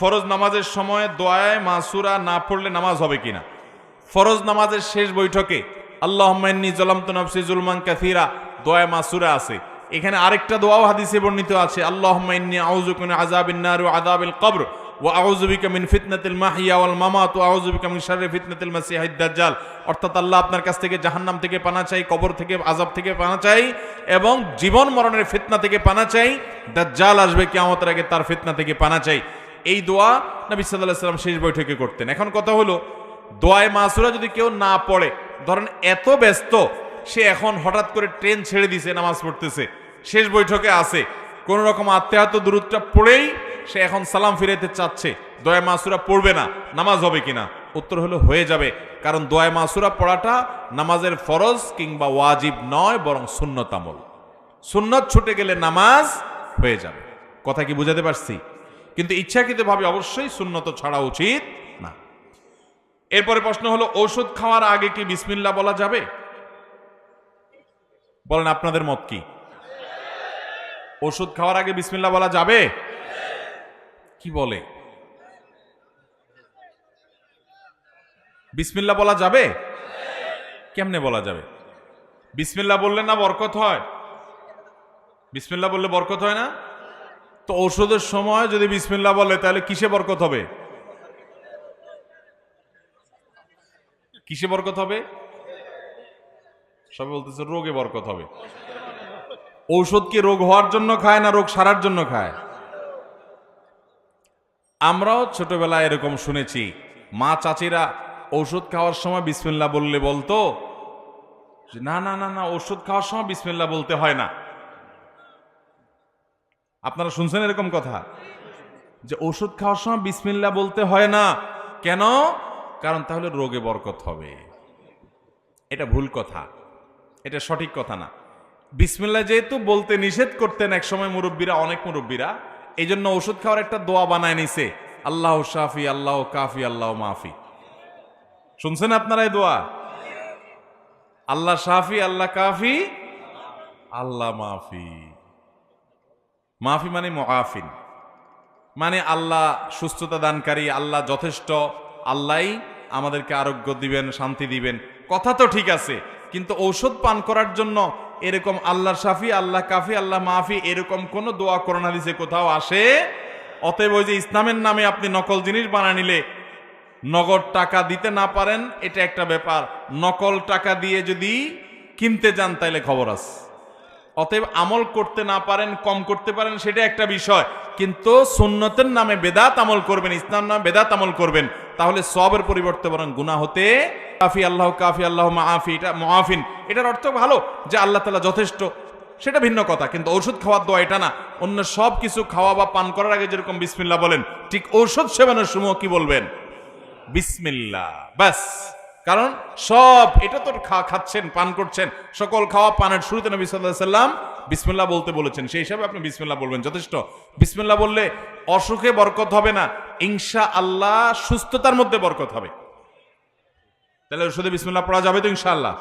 ফরজ নামাজের সময় দোয়ায় মাসুরা না পড়লে নামাজ হবে কিনা? ফরজ নামাজের শেষ বৈঠকে আল্লাহমান্নি জলামতনফসি জুলমান কাথিরা দোয়া মাসুরা আছে। এখানে আরেকটা দোয়াও হাদিসে বর্ণিত আছে আল্লাহমান্নি আউজুকুন আজাবিন্নার আজাবিল কবর ও আউজুবিকা মিন ফিতনাতিল মাহিয়া ওয়াল মামা তো আউজুবিকা মিন শারে ফিতনাতিল মাসিহিদ দাজ্জাল। অর্থাৎ আল্লাহ আপনার কাছ থেকে জাহান্নাম থেকে পানা চাই, কবর থেকে আজাব থেকে পানা চাই এবং জীবন মরণের ফিতনা থেকে পানা চাই, দাজ্জাল আসবে কিয়ামতের আগে তার ফিতনা থেকে পানা চাই। এই দোয়া নবী আলাইহি সাল্লাম শেষ বৈঠকে করতেন। এখন কথা হলো, দোয়ায় মাসুরা যদি কেউ না পড়ে, ধরেন এত ব্যস্ত, সে এখন হঠাৎ করে ট্রেন ছেড়ে দিছে, নামাজ পড়তেছে, শেষ বৈঠকে আছে, কোন রকম আত্মীয়ত দূরত্বটা পড়েই সে এখন সালাম ফিরাইতে চাচ্ছে দয়া মাসুরা পড়বে না, নামাজ হবে কিনা? উত্তর হলো, হয়ে যাবে, কারণ দোয়া মাসুরা পড়াটা নামাজের ফরজ কিংবা ওয়াজিব নয়, বরং সুন্নতামল সুন্নত ছুটে গেলে নামাজ হয়ে যাবে। কথা কি বুঝাতে পারছি? কিন্তু ইচ্ছাকৃতভাবে অবশ্যই সুন্নত ছাড়া উচিত না। এরপরে প্রশ্ন হলো ঔষধ খাওয়ার আগে কি বিসমিল্লা বলা যাবে? বলেন, আপনাদের মত কি? ওষুধ খাওয়ার আগে বিসমিল্লা বলা যাবে? কি বলে? বিসমিল্লা বলা যাবে? কেমনে বলা যাবে? বিসমিল্লা বললে না বরকত হয়? বিসমিল্লা বললে বরকত হয় না? তো ঔষধের সময় যদি বিসমিল্লা বলে, তাহলে কিসে বরকত হবে? কিসে বরকত হবে? সবাই বলতেছে, রোগে বরকত হবে। ঔষধ কি রোগ হওয়ার জন্য খায় না রোগ সারার জন্য খায়? আমরাও ছোটবেলায় এরকম শুনেছি, মা চাচিরা ঔষধ খাওয়ার সময় বিসমিল্লা বললে বলতো না না না না ওষুধ খাওয়ার সময় বিসমিল্লা বলতে হয় না। আপনারা শুনছেন এরকম কথা? যে ওষুধ খাওয়ার সময় বিসমিল্লা বলতে হয় না। কেন? কারণ তাহলে রোগে বরকত হবে। এটা ভুল কথা। এটা সঠিক কথা না। বিসমিল্লা যেহেতু বলতে নিষেধ করতেন একসময় মুরব্বীরা, অনেক মুরব্বীরা এই জন্য ওষুধ খাওয়ার একটা দোয়া বানায় নিছে। আল্লাহ শাফি, আল্লাহ কাফি, আল্লাহ মাফি। শুনছেন আপনারা এই দোয়া? আল্লাহ শাফি, আল্লাহ কাফি, আল্লাহ মাফি। মাফি মানে মুআফিন। মানে আল্লাহ সুস্থতা দানকারী, আল্লাহ যথেষ্ট, আল্লাহই আমাদেরকে আরোগ্য দিবেন, শান্তি দিবেন। কথা তো ঠিক আছে, কিন্তু ঔষধ পান করার জন্য এরকম আল্লাহ সাফি আল্লাহ কাফি, আল্লাহ মাফি এরকম কোন দোয়া করোনা দিছে কোথাও আসে? অতএব ওই যে ইসলামের নামে আপনি নকল জিনিস বানা নিলে নগদ টাকা দিতে না পারেন, এটা একটা ব্যাপার। নকল টাকা দিয়ে যদি কিনতে যান, তাইলে খবর আছে। অতএব আমল করতে না পারেন, কম করতে পারেন সেটা একটা বিষয়। কিন্তু সুন্নতের নামে বেদাত আমল করবেন, ইসলাম নামে বেদাত আমল করবেন, তাহলে সবের পরিবর্তে বরং গুণা হতে, কাফি আল্লাহ কাফি আল্লাহ মাফি এটা মাফিন এটার অর্থ ভালো যে আল্লাহ তালা যথেষ্ট, সেটা ভিন্ন কথা, কিন্তু ঔষধ খাওয়ার দোয়া এটা না। অন্য সব কিছু খাওয়া বা পান করার আগে যেরকম বিসমিল্লা বলেন, ঠিক ঔষধ সেবনের সময় কি বলবেন? বিসমিল্লা ব্যাস। কারণ সব, এটা তো খাচ্ছেন, পান করছেন, সকল খাওয়া পানের শুরুতে নবী সাল্লাহ সাল্লাম বিসমিল্লা বলতে বলেছেন। সেই হিসাবে আপনি বিসমিল্লা বলবেন, যথেষ্ট। বিসমিল্লা বললে অসুখে বরকত হবে না ইনশা আল্লাহ সুস্থতার মধ্যে বরকত হবে। তাহলে ওষুধে বিসমিল্লা পড়া যাবে তো ইনশাআল্লাহ।